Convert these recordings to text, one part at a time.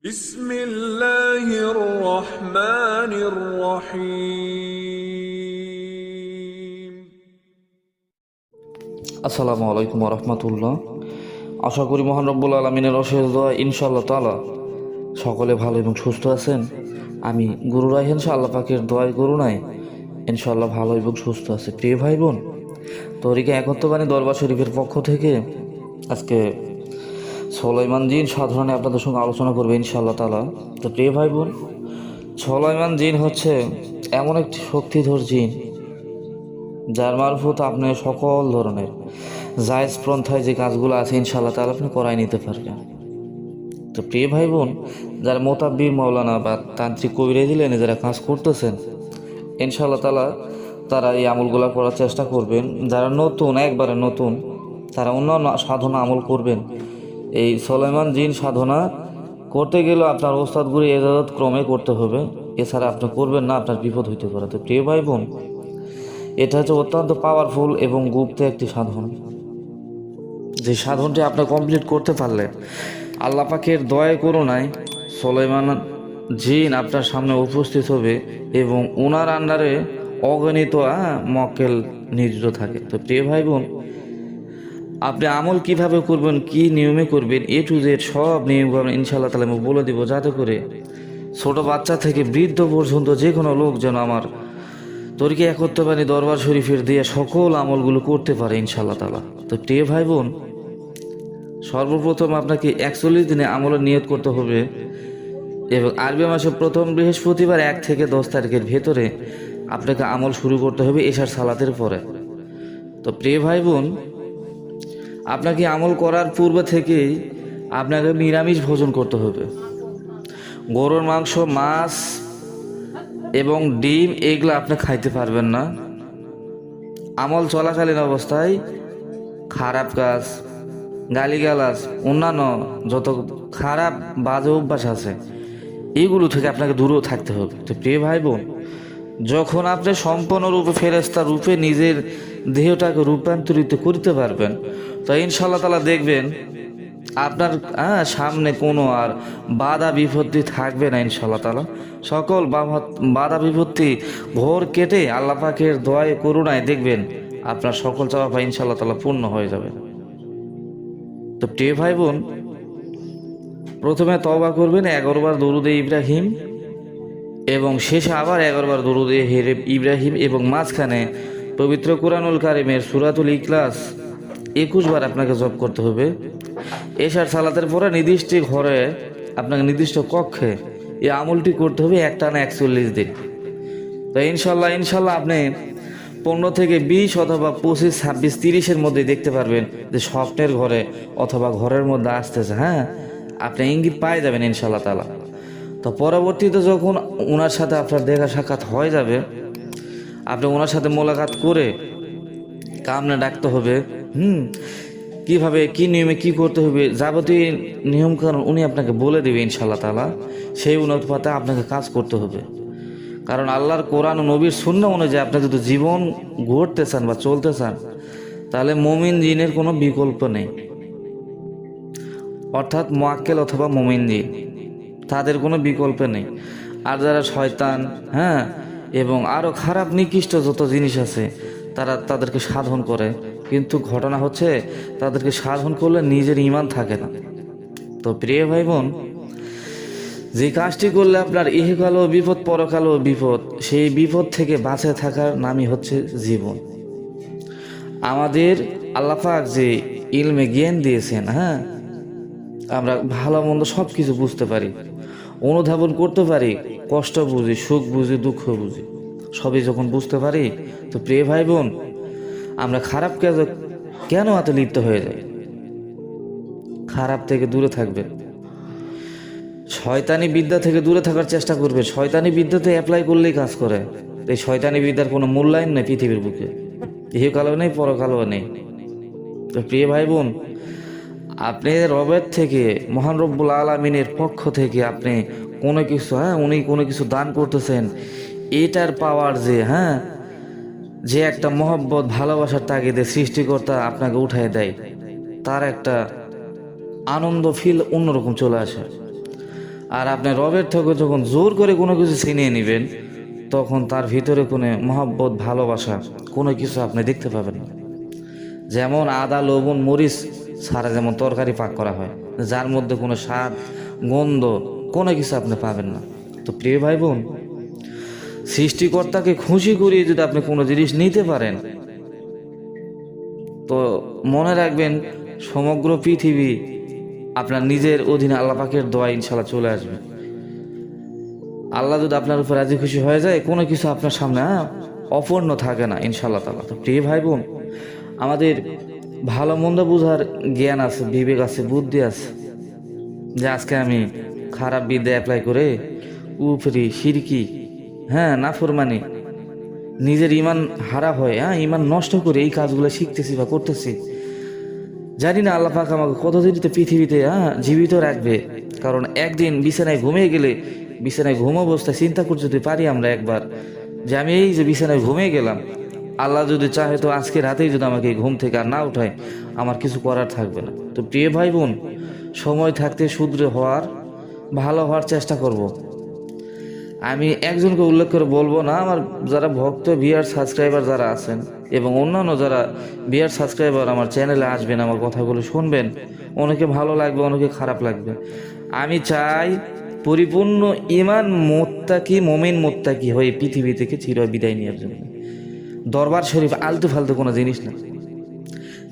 بسم الله الرحمن الرحيم আসসালামু আলাইকুম রহমতুল্লাহ আশা করি মহান রব্বুল আলমিনের অশেষ দোয়া ইনশাআল্লাহ তালা সকলে ভালো এবং সুস্থ আছেন আমি গুরু রাহেন আল্লাহ পাকের দোয়াই করু নাই ইনশাআল্লাহ ভালো এবং সুস্থ আছে প্রিয় ভাই বোন তরিকে একত্রবাণী দরবার শরীফের পক্ষ থেকে আজকে সলাইমান জিন সাধারণে আপনাদের সঙ্গে আলোচনা করবে ইনশাআল্লাহ তালা তো প্রিয় ভাই বোন সলাইমান জিন হচ্ছে এমন একটি শক্তিধর জিন, যার মারফত আপনি সকল ধরনের জায়জ পন্থায় যে কাজগুলো আছে ইনশাল্লাহ তালা আপনি করাই নিতে পারবেন। তো প্রিয় ভাই বোন যারা মোতাব্বির মৌলানা বা তান্ত্রিক কবিরে দিলেন, যারা কাজ করতেছেন ইনশাল্লাহ তালা তারা এই আমলগুলো করার চেষ্টা করবেন। যারা নতুন, একবারে নতুন, তারা অন্যান্য সাধনা আমল করবেন। এই সলেমান জিন সাধনা করতে গেলে আপনার ওস্তাদগুলি এজাজত ক্রমে করতে হবে। এছাড়া আপনি করবেন না, আপনার বিপদ হইতে পারে। তো প্রিয় ভাই বোন এটা হচ্ছে অত্যন্ত পাওয়ারফুল এবং গুপ্ত একটি সাধন। যে সাধনটি আপনি কমপ্লিট করতে পারলে আল্লাহ পাকের দয়া করুণায় সোলেমান জিন আপনার সামনে উপস্থিত হবে এবং ওনার আন্ডারে অগণিত মক্কেল নিয়োজিত থাকে। তো প্রিয় ভাই বোন আপনি আমল কীভাবে করবেন, কি নিয়মে করবেন এ টু জেড সব নিয়ম আমি ইনশাল্লাহ তালা আমি বলে দিব যাতে করে ছোট বাচ্চা থেকে বৃদ্ধ পর্যন্ত যে কোনো লোক যেন আমার তরিকে একত্রবাণী দরবার শরীফের দিয়ে সকল আমলগুলো করতে পারে ইনশাল্লাহ তালা তো প্রিয় ভাই বোন সর্বপ্রথম আপনাকে একচল্লিশ দিনে আমলের নিয়ত করতে হবে এবং আরবি মাসের প্রথম বৃহস্পতিবার এক থেকে দশ তারিখের ভেতরে আপনাকে আমল শুরু করতে হবে এশার সালাতের পরে। তো প্রিয় ভাই বোন আপনাকে আমল করার পূর্ব থেকেই আপনাকে নিরামিষ ভোজন করতে হবে। গরুর মাংস, মাছ এবং ডিম এগুলো আপনি খাইতে পারবেন না। আমল চলাকালীন অবস্থায় খারাপ কাজ, গালিগালাজ, অন্যান্য যত খারাপ বাজে অভ্যাস আছে, এগুলো থেকে আপনাকে দূরেও থাকতে হবে। তো প্রিয় ভাই বোন, যখন আপনি সম্পূর্ণরূপে ফেরেস্তা রূপে নিজের দেহটাকে রূপান্তরিত করতে পারবেন। তো ইনশাল্লাহ তালা দেখবেন, আপনার হ্যাঁ সামনে কোনো আর বাধা বিপত্তি থাকবে না ইনশাল্লাহ তালা সকল বাধা বিপত্তি ঘোর কেটে আল্লাহ পাকের দোয়ায়, করুণায় দেখবেন, আপনার সকল চাওয়া ইনশাল্লাহ তালা পূর্ণ হয়ে যাবে। তো প্রিয় ভাই বোন প্রথমে তবা করবেন এগারোবার দরুদে ইব্রাহিম এবং শেষে আবার এগারোবার দরুদে হেরে ইব্রাহিম এবং মাঝখানে পবিত্র কোরআনুল কারিমের সুরাতুল ইকলাস একুশবার আপনাকে জব করতে হবে। এশার সালাতের পরে নির্দিষ্ট ঘরে, আপনাকে নির্দিষ্ট কক্ষে এই আমলটি করতে হবে একটানা একচল্লিশ দিন। তো ইনশাল্লাহ ইনশাল্লাহ আপনি পনেরো থেকে বিশ অথবা পঁচিশ, ছাব্বিশ, তিরিশের মধ্যে দেখতে পারবেন যে স্বপ্নের ঘরে অথবা ঘরের মধ্যে আসতেছে হ্যাঁ? আপনি ইঙ্গিত পাই যাবেন ইনশাল্লাহ তালা তো পরবর্তীতে যখন ওনার সাথে আপনার দেখা সাক্ষাৎ হয়ে যাবে আপনি ওনার সাথে মোলাকাত করে কামনে ডাকতে হবে। হুম, কীভাবে, কি নিয়মে কি করতে হবে যাবতীয় নিয়ম কারণ উনি আপনাকে বলে দেবে ইনশাল্লাহ তালা সেই অনুপাতে আপনাকে কাজ করতে হবে। কারণ আল্লাহর কোরআন নবীর শূন্য অনুযায়ী আপনি যদি জীবন গড়তে চান বা চলতে চান, তাহলে মমিন জিনের কোনো বিকল্প নেই। অর্থাৎ মোয়াক্কেল অথবা মমিন জিন, তাদের কোনো বিকল্প নেই। আর যারা শয়তান হ্যাঁ এবং আরও খারাপ, নিকৃষ্ট যত জিনিস আছে, তারা তাদেরকে সাধন করে। কিন্তু ঘটনা হচ্ছে, তাদেরকে সাধন করলে নিজের ইমান থাকে না। তো প্রিয় ভাই বোন যে কাজটি করলে আপনার ইহকালও বিপদ পরকালও বিপদ, সেই বিপদ থেকে বাঁচে থাকার নামই হচ্ছে জীবন। আমাদের আল্লাপাক যে ইলমে জ্ঞান দিয়েছেন হ্যাঁ? আমরা ভালো মন্দ সব কিছু বুঝতে পারি। অনুধাবন করতে পারি, কষ্ট বুঝি, সুখ বুঝি, দুঃখ বুঝি। সবই যখন বুঝতে পারি, তো প্রিয় ভাই বোন আমরা খারাপ কাজে, কেন এত লিপ্ত হয়ে যাই? খারাপ থেকে দূরে থাকবেন। শয়তানি বিদ্যা থেকে দূরে থাকার চেষ্টা করবে শয়তানি বিদ্যাতে অ্যাপ্লাই করলেই কাজ করে। এই শয়তানি বিদ্যার কোনো মূল্যায়ন নেই পৃথিবীর বুকে। ইহকালও নেই, পরকালও নেই। তো প্রিয় ভাই বোন আপনি রবের থেকে, মহান রব্বুল আলমিনের পক্ষ থেকে আপনি কোনো কিছু হ্যাঁ উনি কোনো কিছু দান করতেছেন, এটার পাওয়ার যে হ্যাঁ যে একটা মহব্বত, ভালোবাসার তাগিদে সৃষ্টিকর্তা আপনাকে উঠায় দেয়, তার একটা আনন্দ ফিল অন্যরকম চলে আসে। আর আপনি রবের থেকে যখন জোর করে কোনো কিছু ছিনিয়ে নেবেন, তখন তার ভিতরে কোনো মহাব্বত, ভালোবাসা কোনো কিছু আপনি দেখতে পাবেন যেমন আদা, লবণ, মরিচ ছাড়া যেমন তরকারি পাক করা হয় যার মধ্যে কোনো স্বাদ গন্ধ কোনো কিছু আপনি পাবেন না। তো প্রিয় ভাই বোন সৃষ্টিকর্তাকে খুশি করিয়ে যদি আপনি কোনো জিনিস নিতে পারেন তো মনে রাখবেন সমগ্র পৃথিবী আপনার নিজের অধীনে আল্লাহ পাকের দোয়া ইনশাল্লাহ চলে আসবে। আল্লাহ যদি আপনার উপর রাজি খুশি হয়ে যায় কোনো কিছু আপনার সামনে হ্যাঁ, অপূর্ণ থাকে না ইনশাল্লাহ তালা তো প্রিয় ভাই বোন আমাদের ভালো মন্দ বোঝার জ্ঞান আছে, বিবেক আছে, বুদ্ধি আছে। যে আজকে আমি খারাপ বিদ্যা অ্যাপ্লাই করে উপরি, সিরকি হ্যাঁ নাফরমানি, নিজের ইমান হারা হয় হ্যাঁ ইমান নষ্ট করে এই কাজগুলো শিখতেছি বা করতেছি। জানি না আল্লাহ পাক আমাকে কতদিন তো পৃথিবীতে হ্যাঁ জীবিত রাখবে। কারণ একদিন বিছানায় ঘুমিয়ে গেলে, বিছানায় ঘুম অবস্থায় চিন্তা করতে পারি আমরা একবার, যে আমি এই যে বিছানায় ঘুমিয়ে গেলাম আল্লাহ যদি চাহে তো আজকে রাতেই যদি আমাকে ঘুম থেকে আর না উঠায়, আমার কিছু করার থাকবে না। তো প্রিয় ভাই বোন সময় থাকতে শুদ্র হওয়ার, ভালো হওয়ার চেষ্টা করব। আমি একজনকে উল্লেখ করে বলব না, আমার যারা ভক্ত, বিয়ার সাবস্ক্রাইবার যারা আছেন এবং অন্যান্য যারা বিয়ার সাবস্ক্রাইবার আমার চ্যানেলে আসবেন, আমার কথাগুলো শুনবেন অনেকে ভালো লাগবে অনেকে খারাপ লাগবে। আমি চাই পরিপূর্ণ ইমান মোত্তাকি, মমিন মোত্তাকি হয়ে পৃথিবী থেকে চির বিদায় নেওয়ার জন্য। দরবার শরীফ আলতু ফালতু কোনো জিনিস না।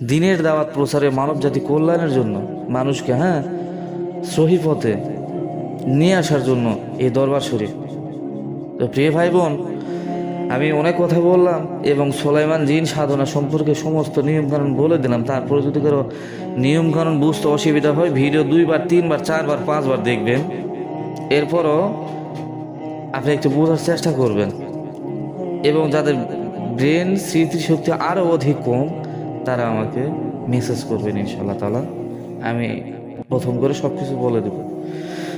দিনের দাওয়াত প্রচারে মানব জাতি কল্যাণের জন্য মানুষকে হ্যাঁ সহি পথে নিয়ে আসার জন্য এই দরবার শরীফ। তো প্রিয় ভাই বোন আমি অনেক কথা বললাম এবং সোলাইমান জিন সাধনা সম্পর্কে সমস্ত নিয়মকানুন বলে দিলাম। তারপরে যদি কারও নিয়মকানুন বুঝতে অসুবিধা হয়, ভিডিও দুইবার, তিনবার, চারবার, পাঁচবার দেখবেন। এরপরও আপনি একটু বোঝার চেষ্টা করবেন। এবং যাদের ব্রেন, স্মৃতিশক্তি আরও অধিক কম, তারা আমাকে মেসেজ করবেন ইনশাল্লাহ তালা আমি প্রথম করে সব কিছু বলে দেব।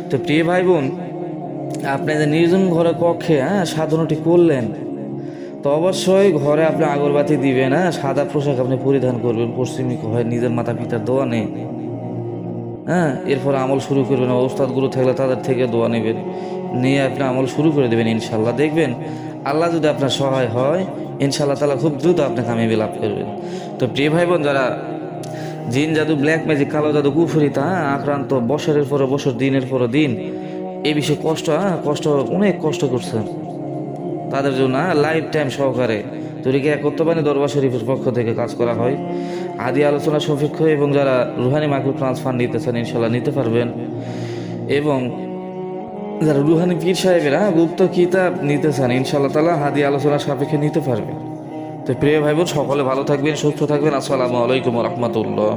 তো প্রিয় ভাই বোন আপনি যে নির্জন ঘরে কক্ষে হ্যাঁ সাধনাটি করলেন, তো অবশ্যই ঘরে আপনি আগরবাতি দিবেন হ্যাঁ সাদা পোশাক আপনি পরিধান করবেন, পশ্চিমী হয়, নিজের মাতা পিতার দোয়া নেই। হ্যাঁ এরপর আমল শুরু করবেন ওস্তাদগুলো থাকলে তাদের থেকে দোয়া নেবেন। নিয়ে আপনি আমল শুরু করে দেবেন ইনশাল্লাহ দেখবেন, আল্লাহ যদি আপনার সহায় হয় ইনশাল্লাহ তালা খুব দ্রুত আপনি কামিয়াবি লাভ করবেন। তো প্রিয় ভাই বোন যারা জিন, জাদু ব্ল্যাক ম্যাজিক কালো জাদু কুফুরিতা হ্যাঁ আক্রান্ত, বছরের পরে বছর, দিনের পর দিন, এই বিষয়ে কষ্ট হ্যাঁ কষ্ট, অনেক কষ্ট করছেন তাদের জন্য লাইফ টাইম সহকারে তরিকে একত্রবাণী দরবার শরীফের পক্ষ থেকে কাজ করা হয়। আদি আলোচনা সফিক্ষ এবং যারা রুহানি মাইক্রো ট্রান্সফার নিতে চান ইনশাল্লাহ নিতে পারবেন। এবং যারা রুহানি পীর সাহেবেরা, গুপ্ত কিতাব নিতে চান ইনশাল্লাহ তালা হাদি আলোচনা সাপেক্ষে নিতে পারবেন তো প্রিয় ভাই বোন সকলে ভালো থাকবেন, সুস্থ থাকবেন। আসসালামু আলাইকুম রহমতুল্লাহ।